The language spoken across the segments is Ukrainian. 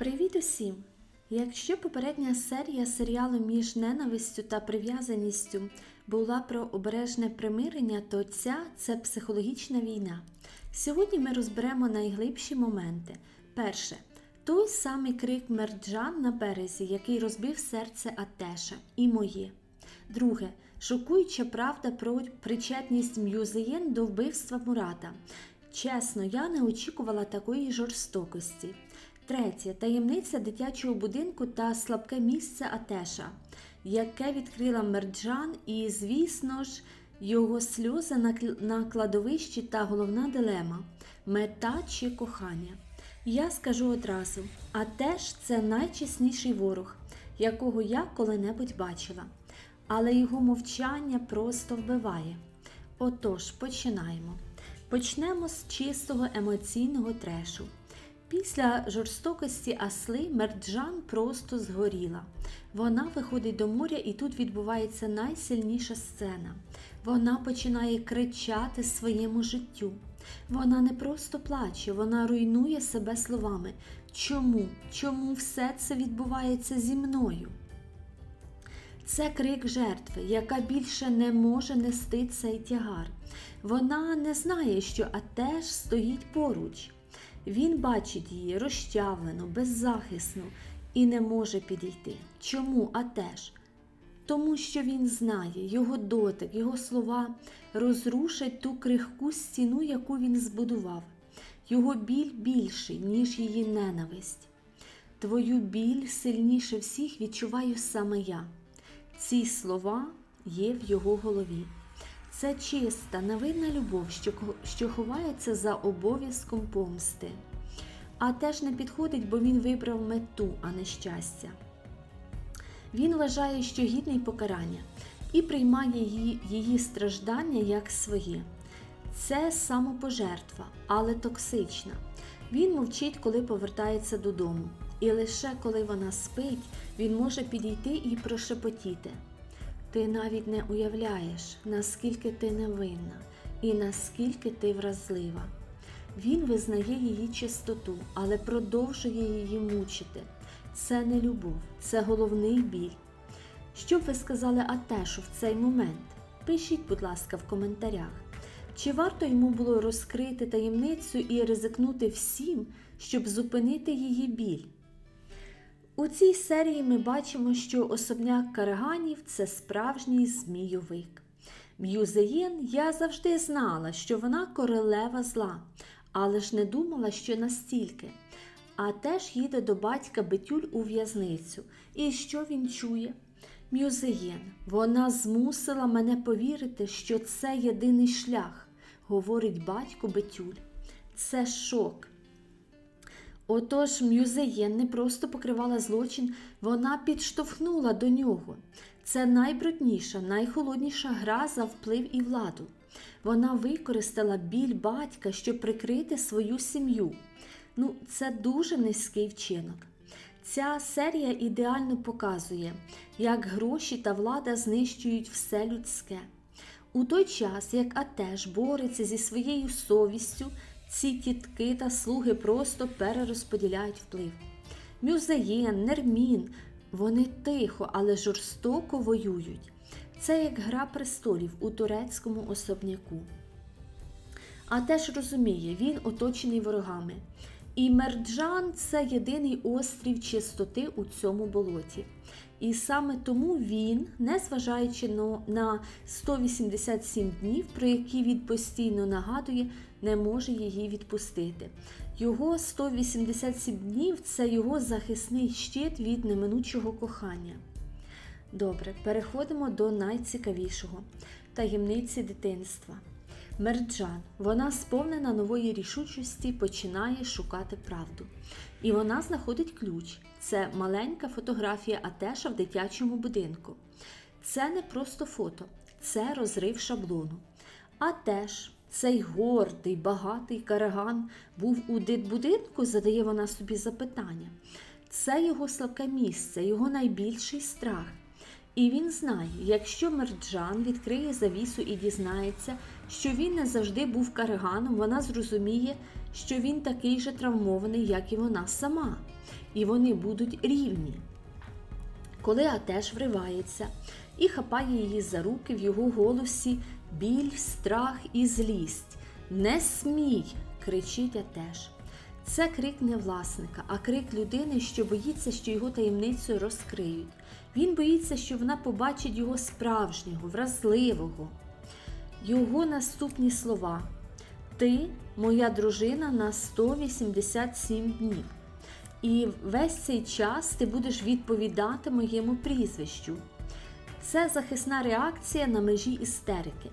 Привіт усім! Якщо попередня серія серіалу між ненавистю та прив'язаністю була про обережне примирення, то ця це психологічна війна. Сьогодні ми розберемо найглибші моменти. Перше той самий крик мерджан на березі, який розбив серце Атеша і моє. Друге шокуюча правда про причетність М'юзеєн до вбивства Мурата. Чесно, я не очікувала такої жорстокості. Третє таємниця дитячого будинку та слабке місце Атеша, яке відкрила Мерджан, і, звісно ж, його сльози на, кладовищі та головна дилема мета чи кохання. Я скажу одразу: Атеш це найчесніший ворог, якого я коли-небудь бачила, але його мовчання просто вбиває. Отож, починаємо. Почнемо з чистого емоційного трешу. Після жорстокості асли Мерджан просто згоріла. Вона виходить до моря, і тут відбувається найсильніша сцена. Вона починає кричати своєму життю. Вона не просто плаче, вона руйнує себе словами. Чому? Чому все це відбувається зі мною? Це крик жертви, яка більше не може нести цей тягар. Вона не знає, що Атеш стоїть поруч. Він бачить її розчавлену, беззахисну і не може підійти. Чому Атеш? Тому що він знає, його дотик, його слова розрушать ту крихку стіну, яку він збудував. Його біль більший, ніж її ненависть. Твою біль сильніше всіх відчуваю саме я. Ці слова є в його голові. Це чиста, невинна любов, що, ховається за обов'язком помсти. А теж не підходить, бо він вибрав мету, а не щастя. Він вважає, що гідний покарання, і приймає її, її страждання як своє. Це самопожертва, але токсична. Він мовчить, коли повертається додому, і лише коли вона спить, він може підійти і прошепотіти. Ти навіть не уявляєш, наскільки ти невинна і наскільки ти вразлива. Він визнає її чистоту, але продовжує її мучити. Це не любов, це головний біль. Що б ви сказали Атешу в цей момент? Пишіть, будь ласка, в коментарях. Чи варто йому було розкрити таємницю і ризикнути всім, щоб зупинити її біль? У цій серії ми бачимо, що особняк Караганів це справжній змійовик. М'юзеєн я завжди знала, що вона королева зла, але ж не думала, що настільки. А теж їде до батька Бетюль у в'язницю. І що він чує? Мюзеєн, вона змусила мене повірити, що це єдиний шлях, говорить батько Бетюль. Це шок. Отож, Мюзеєн не просто покривала злочин, вона підштовхнула до нього. Це найбрудніша, найхолодніша гра за вплив і владу. Вона використала біль батька, щоб прикрити свою сім'ю. Ну, це дуже низький вчинок. Ця серія ідеально показує, як гроші та влада знищують все людське. У той час, як Атеш бореться зі своєю совістю, ці тітки та слуги просто перерозподіляють вплив. Мюзеєн, Нермін, вони тихо, але жорстоко воюють. Це як гра престолів у турецькому особняку. А теж розуміє, він оточений ворогами. І Мерджан це єдиний острів чистоти у цьому болоті. І саме тому він, незважаючи на- на 187 днів, про які він постійно нагадує, не може її відпустити. Його 187 днів це його захисний щит від неминучого кохання. Добре, переходимо до найцікавішого таємниці дитинства. Мерджан, вона сповнена нової рішучості, починає шукати правду. І вона знаходить ключ. Це маленька фотографія Атеша в дитячому будинку. Це не просто фото, це розрив шаблону. Атеш, цей гордий, багатий караган, був у дитбудинку, задає вона собі запитання. Це його слабке місце, його найбільший страх. І він знає, якщо Мерджан відкриє завісу і дізнається, що він не завжди був карганом, вона зрозуміє, що він такий же травмований, як і вона сама, і вони будуть рівні. Коли Атеш вривається і хапає її за руки, в його голосі біль, страх і злість. Не смій! кричить Атеш. Це крик не власника, а крик людини, що боїться, що його таємницю розкриють. Він боїться, що вона побачить його справжнього, вразливого. Його наступні слова: Ти, моя дружина, на 187 днів. І весь цей час ти будеш відповідати моєму прізвищу. Це захисна реакція на межі істерики.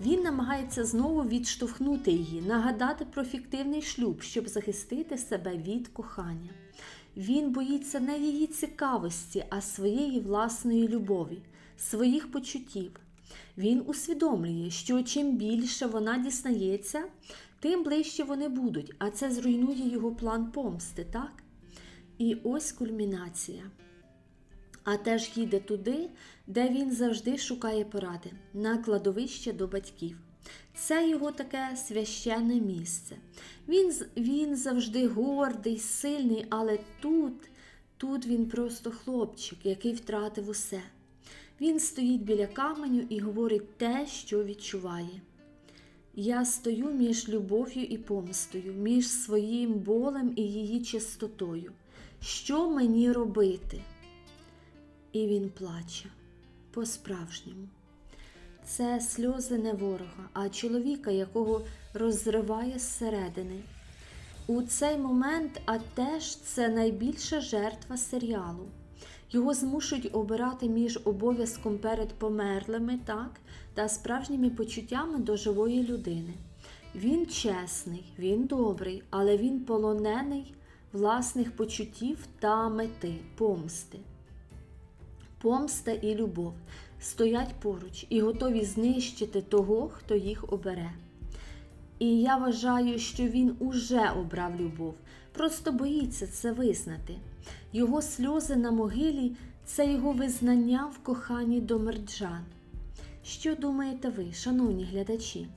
Він намагається знову відштовхнути її, нагадати про фіктивний шлюб, щоб захистити себе від кохання. Він боїться не її цікавості, а своєї власної любові, своїх почуттів. Він усвідомлює, що чим більше вона дізнається, тим ближче вони будуть, а це зруйнує його план помсти, так? І ось кульмінація. А теж їде туди, де він завжди шукає поради на кладовище до батьків. Це його таке священне місце. Він, він завжди гордий, сильний, але тут, тут він просто хлопчик, який втратив усе. Він стоїть біля каменю і говорить те, що відчуває. Я стою між любов'ю і помстою, між своїм болем і її чистотою. Що мені робити? І він плаче по-справжньому. Це сльози не ворога, а чоловіка, якого розриває зсередини. У цей момент Атеш це найбільша жертва серіалу. Його змушують обирати між обов'язком перед померлими так, та справжніми почуттями до живої людини. Він чесний, він добрий, але він полонений власних почуттів та мети, помсти. Помста і любов стоять поруч і готові знищити того, хто їх обере. І я вважаю, що він уже обрав любов, просто боїться це визнати. Його сльози на могилі це його визнання в коханні до мерджан. Що думаєте ви, шановні глядачі?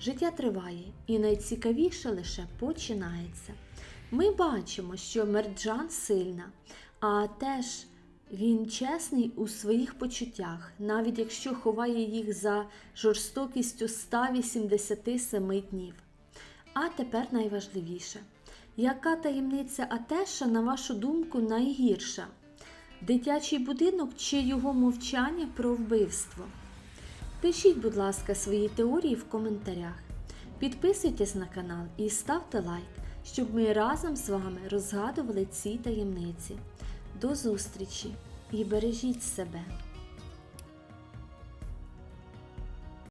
Життя триває, і найцікавіше лише починається. Ми бачимо, що Мерджан сильна, а теж він чесний у своїх почуттях, навіть якщо ховає їх за жорстокістю 187 днів. А тепер найважливіше. Яка таємниця Атеша, на вашу думку, найгірша? Дитячий будинок чи його мовчання про вбивство? Пишіть, будь ласка, свої теорії в коментарях. Підписуйтесь на канал і ставте лайк, щоб ми разом з вами розгадували ці таємниці. До зустрічі і бережіть себе!